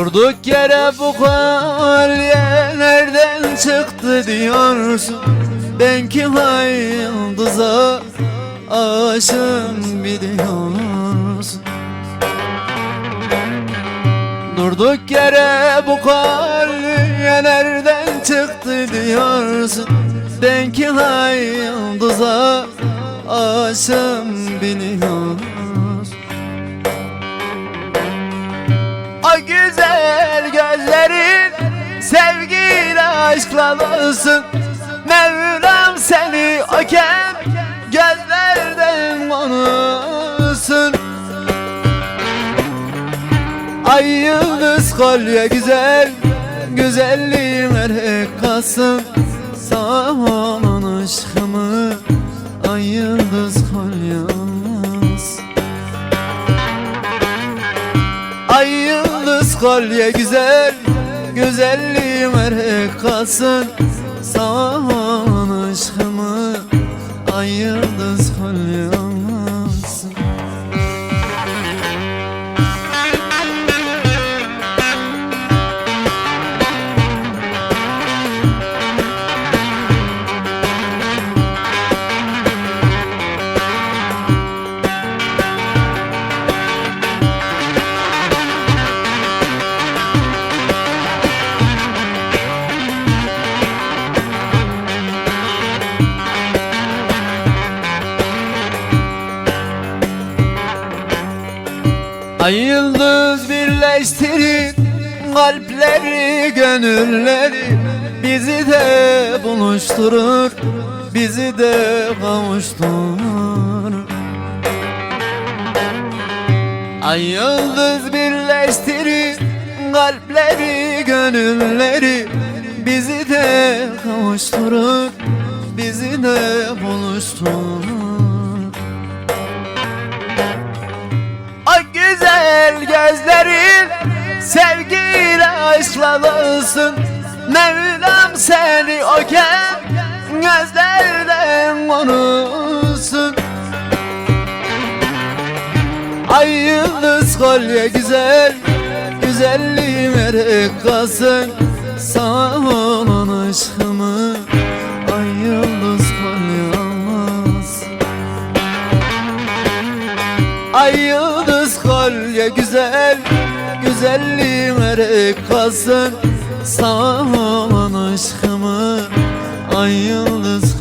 Durduk yere bu kolye nereden çıktı diyorsun. Ben ki yıldıza aşığım biliyorsun. Durduk yere bu kolye nereden çıktı diyorsun. Ben ki yıldıza aşığım biliyorsun aşkla dolsun Mevlam seni o kem gözlerden konusun Ay yıldız kolye güzel Güzelliğin erkek kalsın Sağ olan aşkımı Ay yıldız kolye Ay yıldız kolye güzel Güzelliğim erkek kalsın aşkımı. Ay yıldız kolye yıldız birleştirin kalpleri gönülleri Bizi de buluşturur bizi de kavuşturur. Ay yıldız birleştirin kalpleri gönülleri Bizi de kavuşturur bizi de buluşturur aşkla dolsun Mevlam seni o kem gözlerden korusun Ay yıldız kolye güzel Güzelliğim erek kalsın. Sağ olan aşkımı Ay yıldız kolye almaz Ay yıldız kolye güzel Güzelliğim erek kalsın. Sağ aşkımı Ay yıldız